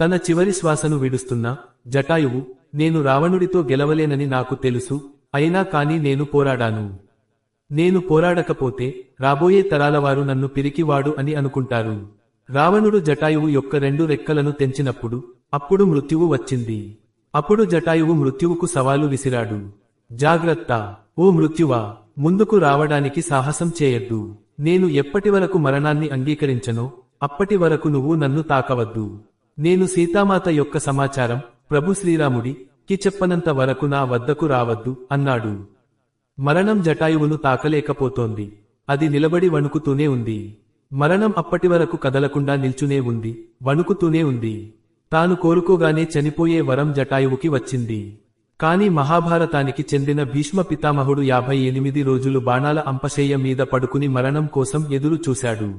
తన చివరి శ్వాసను విడుస్తున్న జటాయువు నేను రావణుడితో గెలవలేనని నాకు తెలుసు అయినా కాని నేను పోరాడాను. నేను పోరాడకపోతే రాబోయే తరాలవారు నన్ను పిరికివాడు అని అనుకుంటారు. రావణుడు జటాయువు యొక్క రెండు రెక్కలను తెంచినప్పుడు అప్పుడు మృత్యువు వచ్చింది. అప్పుడు జటాయువు మృత్యువుకు సవాలు విసిరాడు. జాగ్రత్త ఓ మృత్యువా ముందుకు రావడానికి సాహసం చేయొద్దు. నేను ఎప్పటి వరకు మరణాన్ని అంగీకరించనో అప్పటి వరకు నువ్వు నన్ను తాకవద్దు. నేను సీతామాత యొక్క సమాచారం ప్రభు శ్రీరాముడి కి చెప్పనంత వరకు నా వద్దకు రావద్దు అన్నాడు. మరణం జటాయువును తాకలేకపోతోంది. అది నిలబడి వణుకుతూనే ఉంది. మరణం అప్పటి వరకు కదలకుండా నిల్చునే ఉంది వణుకుతూనే ఉంది. తాను కోరుకోగానే చనిపోయే వరం జటాయువుకి వచ్చింది. కాని మహాభారతానికి చెందిన భీష్మ పితామహుడు యాభై ఎనిమిది రోజులు బాణాల అంపశయ్య మీద పడుకుని మరణం కోసం ఎదురు చూశాడు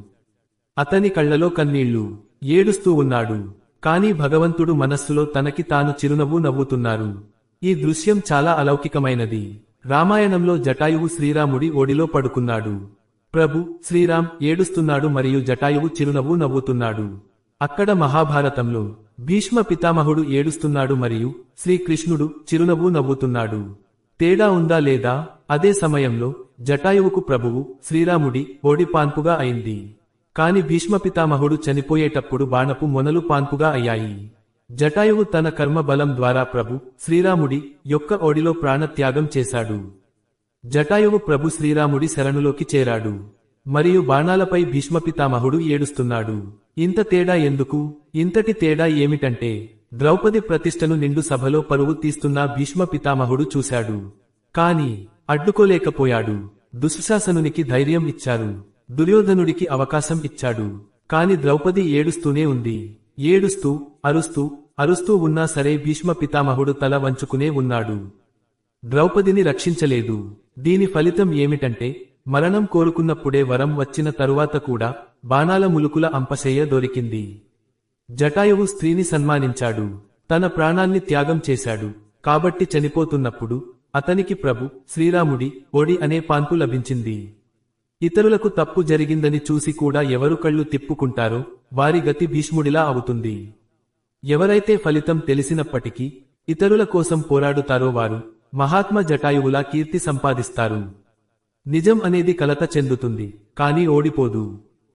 అతని కళ్ళలో కన్నీళ్ళు. ఏడుస్తూ ఉన్నాడు. కాని భగవంతుడు మనస్సులో తనకి తాను చిరునవ్వు నవ్వుతున్నారు. ఈ దృశ్యం చాలా అలౌకికమైనది. రామాయణంలో జటాయువు శ్రీరాముడి ఓడిలో పడుకున్నాడు. ప్రభు శ్రీరామ్ ఏడుస్తున్నాడు మరియు జటాయువు చిరునవ్వు నవ్వుతున్నాడు. అక్కడ మహాభారతంలో భీష్మ పితామహుడు ఏడుస్తున్నాడు మరియు శ్రీకృష్ణుడు చిరునవ్వు నవ్వుతున్నాడు. తేడా ఉందా లేదా? అదే సమయంలో జటాయువుకు ప్రభువు శ్రీరాముడి ఓడిపాన్పుగా అయింది. కాని భీష్మ పితామహుడు చనిపోయేటప్పుడు బాణపు మొనలు పాన్పుగా అయ్యాయి. జటాయువు తన కర్మ బలం ద్వారా ప్రభు శ్రీరాముడి యొక్క ఓడిలో ప్రాణత్యాగం చేశాడు. జటాయువు ప్రభు శ్రీరాముడి శరణులోకి చేరాడు. మరియు బాణాలపై భీష్మ పితామహుడు ఏడుస్తున్నాడు. ఇంత తేడా ఎందుకు? ఇంతటి తేడా ఏమిటంటే ద్రౌపది ప్రతిష్టను నిండు సభలో పరువు తీస్తున్న భీష్మ పితామహుడు చూశాడు. కాని అడ్డుకోలేకపోయాడు. దుశ్శాసనునికి ధైర్యం ఇచ్చారు. దుర్యోధనుడికి అవకాశం ఇచ్చాడు. కాని ద్రౌపది ఏడుస్తూనే ఉంది. ఏడుస్తూ అరుస్తూ అరుస్తూ ఉన్నా సరే భీష్మ పితామహుడు తల వంచుకునే ఉన్నాడు. ద్రౌపదిని రక్షించలేదు. దీని ఫలితం ఏమిటంటే మరణం కోరుకున్నప్పుడే వరం వచ్చిన తరువాత కూడా బాణాల ములుకుల అంపశయ్య దొరికింది. జటాయువు స్త్రీని సన్మానించాడు. తన ప్రాణాన్ని త్యాగం చేశాడు. కాబట్టి చనిపోతున్నప్పుడు అతనికి ప్రభు శ్రీరాముడి ఓడి అనే పాన్పు లభించింది. ఇతరులకు తప్పు జరిగిందని చూసి కూడా ఎవరు కళ్ళు తిప్పుకుంటారో వారి గతి భీష్ముడిలా అవుతుంది. ఎవరైతే ఫలితం తెలిసినప్పటికీ ఇతరుల కోసం పోరాడుతారో వారు మహాత్మ జటాయువులా కీర్తి సంపాదిస్తారు. నిజం అనేది కలత చెందుతుంది కానీ ఓడిపోదు.